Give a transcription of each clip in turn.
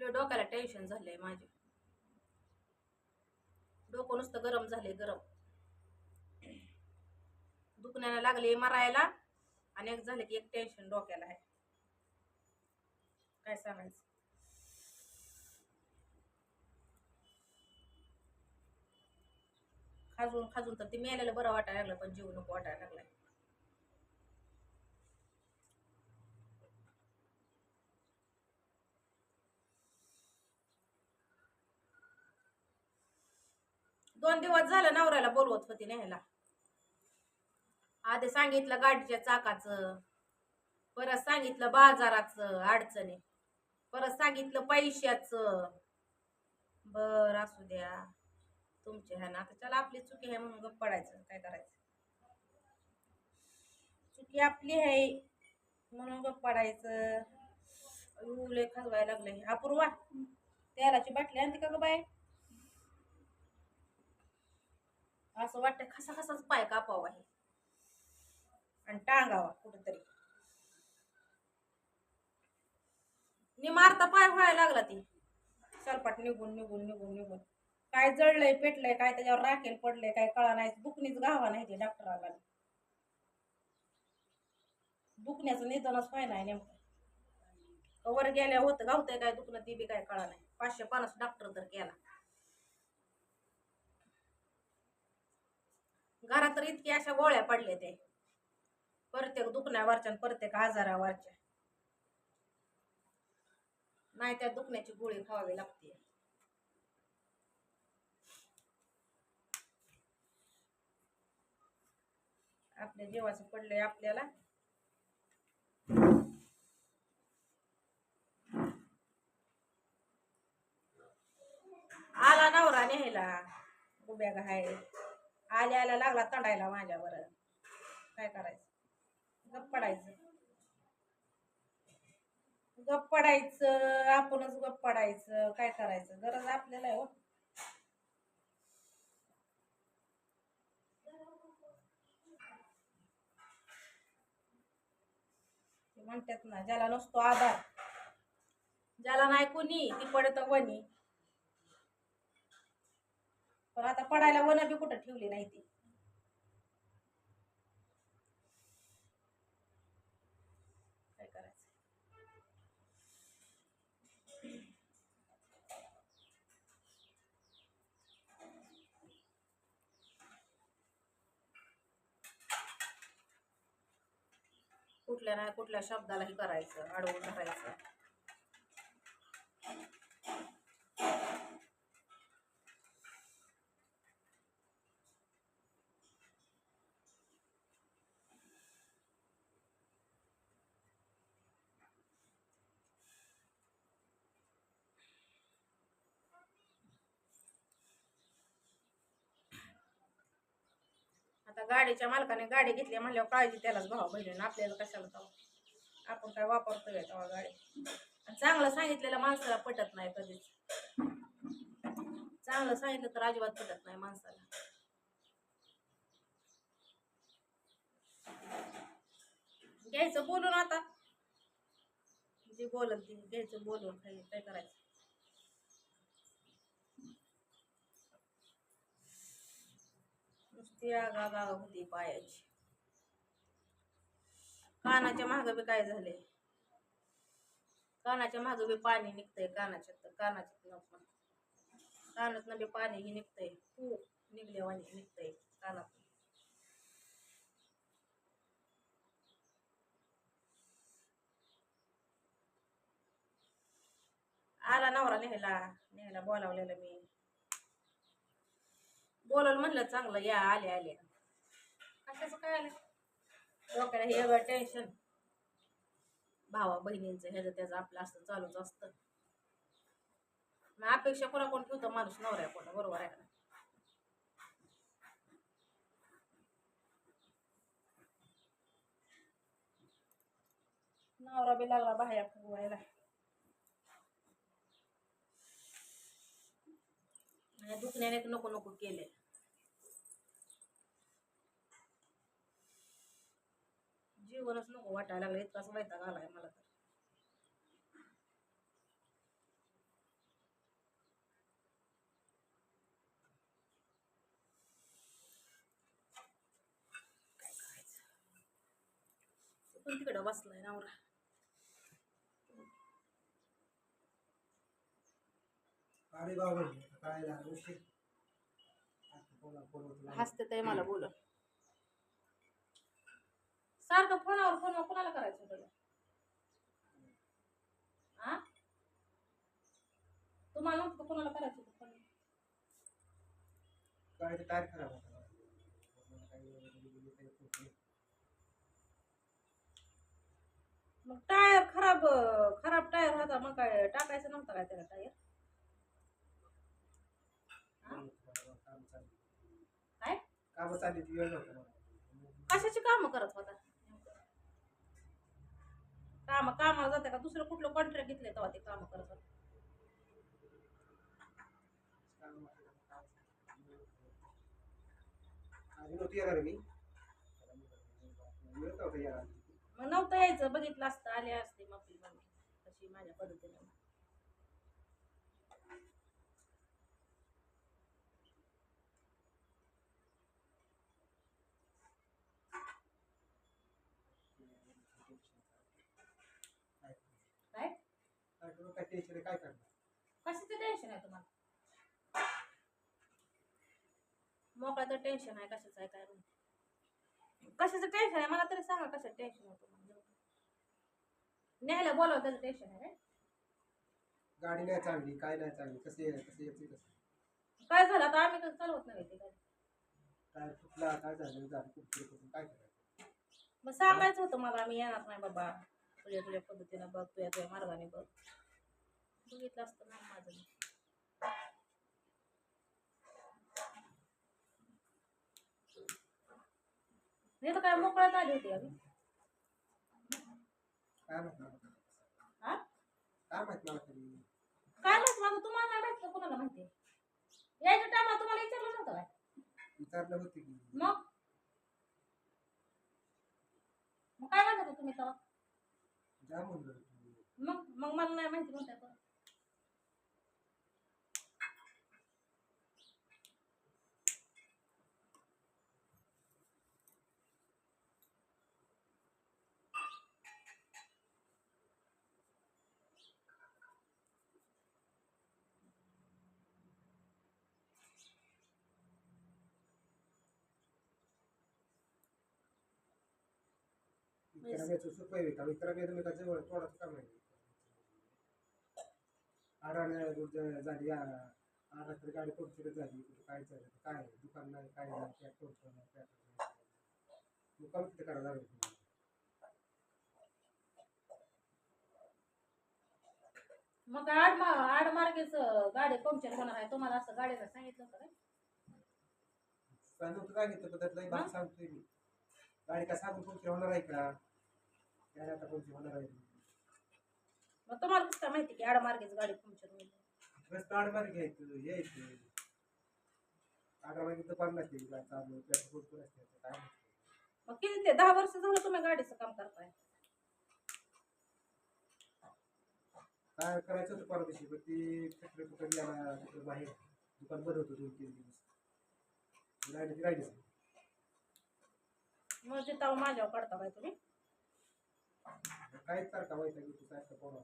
लय डोक्याला टेन्शन झालंय माझे. डोकं नुसतं गरम झालंय गरम. दुखण्याला लागले मरायला आणि एक झालं की एक टेन्शन डोक्याला आहे. काय सांगायचं? खाजून खाजून तर ते मेलेलं बरं वाटायला लागलं पण जीव नको वाटायला लागलाय. दोन दिवस झालं नवऱ्याला बोलवत होती न्यायला. आधी सांगितलं गाडीच्या चाकाचं परत सांगितलं बाजाराचं अडचणी परत सांगितलं पैशाचं. बर असू द्या. तुमचे ह्या ना आता चला आपली चुकी आहे म्हणून गप पडायचं. काय करायचं? चुकी आपली आहे म्हणून गप पडायचं. अयो, लय खाजवायला लागलंय. अपूर्वा तेलाची बाटली आणते का ग बाय असं वाटतं खसा खसाच पाय कापावा आहे आणि टांगावा कुठेतरी. नि मारता पाय व्हायला लागला ती. सलपाट निघून निघून निघून निघून. काय जळलंय पेटलंय काय त्याच्यावर राखेल पडलंय काय कळा नाही दुखणीच गावा नाही ते डॉक्टराला. दुखण्याचं निधनच पाय नाही नेमकं. वर गेल्या होतं गावतंय काय दुखणं ती बी काय कळा नाही. पाचशे पन्नास डॉक्टर तर केला. घरात तर इतकी अशा गोळ्या पडल्या ते प्रत्येक दुखण्यावरच्या आणि प्रत्येक आजारावरच्या नाही त्या दुखण्याची गोळी खावावी लागते. आपल्या जीवाचं पडलंय आपल्याला. आला नवरा न्यायला. उभ्या घाय आल्या आल्या लागला तंडायला माझ्यावर. काय करायचं? गप्प पडायचं. गप्प पडायचं. आपणच गप्प पडायचं. काय करायचं? गरज आपल्याला आहे हो. ते म्हणतात ना ज्याला नसतो आधार ज्याला नाही कोणी ती पडत वणी. पण आता पडायला वन बी कुठं ठेवली नाही ती. काय करायचं? कुठल्या ना कुठल्या शब्दालाही करायचं अडवून धरायचं गाडीच्या मालकाने गाडी घेतली म्हणल्यावर काळजी त्यालाच भाव बहिणीनं आपल्याला कशाला जाऊ आपण काय वापरतोय तेव्हा गाडी? आणि चांगलं सांगितलेलं माणसाला पटत नाही कधीच. चांगलं सांगितलं तर अजिबात पटत नाही माणसाला. घ्यायचं बोलून आता. जे बोलत ती घ्यायचं बोलून काही काय करायचं? नुसती आगा होती पायाची. कानाच्या मागं बी काय झाले कानाच्या मागं बी पाणी निघतंय कानाच्या तर कानाच्या पण कानातनं बी पाणी ही निघतंय. खूप निघल्यावानी निघतंय कानात आला नवरा लिहायला लिहायला बोलावलेलं मी. बोलवलं म्हणलं चांगलं या आले आले. कशाचं काय आलं? डोक्याला हे एवढं टेन्शन भावा बहिणींचं ह्याचं त्याचं आपलं असतं चालूच असतं. मग अपेक्षा कोणा कोण ठेवतो? माणूस नवऱ्या कोणा बरोबर आहे का नवरा बी लागला बाहेर फुगवायला दुखण्याने नको नको केले वरच नको वाटायला लागले इतकाच वैताग आलाय मला तर. पण तिकडं बसलाय नवरा. हसते ते मला बोल सारखं फोनावर फोन कोणाला करायचं तुला आ तुम्हाला नव्हतं कोणाला करायचं होतं टायर खराब होता नाही. मग टायर खराब खराब टायर होता मग काय टाकायचं नव्हतं काय त्याला टायर? काय? काम चालली ती वेळ. कशाची काम करत होता? दुसरं कुठलं कॉन्ट्रॅक्ट घेतले तेव्हा ते काम करत मग नव्हतं यायचं बघितलं असतं आले असते मग तशी माझ्या पद्धतीने काय काय काय काय टेन्शन आहे, काय करणार? कशाचं टेन्शन आहे तुम्हाला? मोकळा तर टेन्शन आहे कशाचं आहे काय माहिती. कशाचं टेन्शन आहे? मला तरी सांगा कशाचं टेन्शन आहे तुम्हाला न्यायला बोलावं त्याचं टेन्शन आहे काय? गाडी नाही चांगली काय नाही चांगली कसे कसे यायचे कसं काय झालं? आता आम्ही तर चालवत नाही ते गाडी. टायर फुटला काय झालं झालं खूप करून काय करायचं? मग सांगायचं होतं मला मी येणार नाही बाबा. तुझ्या तुझ्या पद्धतीनं बघ तुझ्या तुझ्या मार्गाने बघ. बघितलं असतं ना माझं. नाही तर काय मोकळ्यात आली होती आम्ही काय माहीत मला काय माहीत मला तुम्हाला नाही माहीत का कोणाला माहिती? यायच्या टायमा तुम्हाला विचारलं नव्हतं काय? विचारलं होते की मग? मग काय म्हणत होता तुम्ही तेव्हा? जा म्हणलं. मग मग मला नाही माहिती म्हणताय का विक्रम्याचं सुपय का जवळ काम आहे. झाली. गाडी पंक्चर झाली. कुठं काय झालं काय? दुकान नाही काय नाही. काय पंक्चर नाही काय नाही. दुकान किती करायला लागलं तुम्हाला? मग आड मा आड मार्गेच गाडी पंक्चर होणार आहे. तुम्हाला असं गाडीला सांगितलं होतं काय? सांगतो काय घेतं पण त्यातला एक भाग सांगतोय मी. गाडी का सांगून पंक्चर होणार आहे का? गाडी आता पंक्चर होणार आहे मग तुम्हाला कसं काय माहिती की आड मार्गेच गाडी पंक्चर होईल रस्ता आडमार घ्यायचं यायचं आडमार्गे तर गाडी चालू त्यात भरपूर असते काय माहिती. मग किती ते दहा वर्ष झालं तुम्ही गाडीचं काम करताय. काय करायचं होतं परवा दिवशी पण ती फॅक्टरी कुठं गेला तिकडं बाहेर दुकान बंद होतं दोन तीन दिवस. राहिली ती राहिलीच नाही. मग तिथं माझ्यावर काढता काय तुम्ही? काहीच सारखा व्हायचा की तुझा असं कोण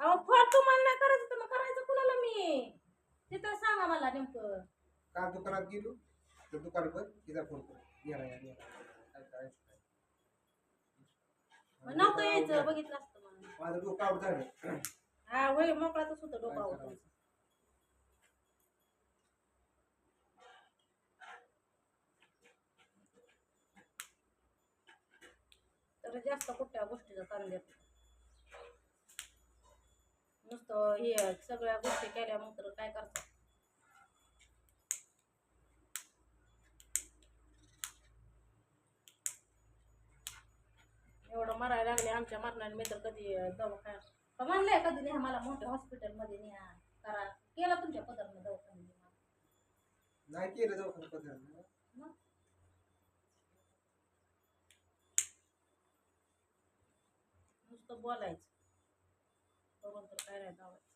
अहो फोन तुम्हाला नाही करायचं तर मग करायचं कुणाला मी? तिथं सांगा मला नेमकं. काल दुकानात गेलो तर दुकान तिचा फोन कर येणार या येणार काय करायचं काय? मग नव्हतं यायचं बघितलं असतं मला. माझं डोकं आउट झालं. हा होय मोकळातच होतं डोकं होतं त्याला जास्त कुठल्या गोष्टीचा ताण देत नुसतं हे सगळ्या गोष्टी केल्यानंतर तर काय करतात एवढं मरायला लागले आमच्या मरणाने मी तर कधी दवाखान्यात का म्हणलंय कधी न्या मला मोठ्या हॉस्पिटलमध्ये न्या करा. केला तुमच्या पदरनं दवाखान्यात नाही केलं दवाखाना पत्र मग नुसतं बोलायचं. करून तर काय नाही दावायचं.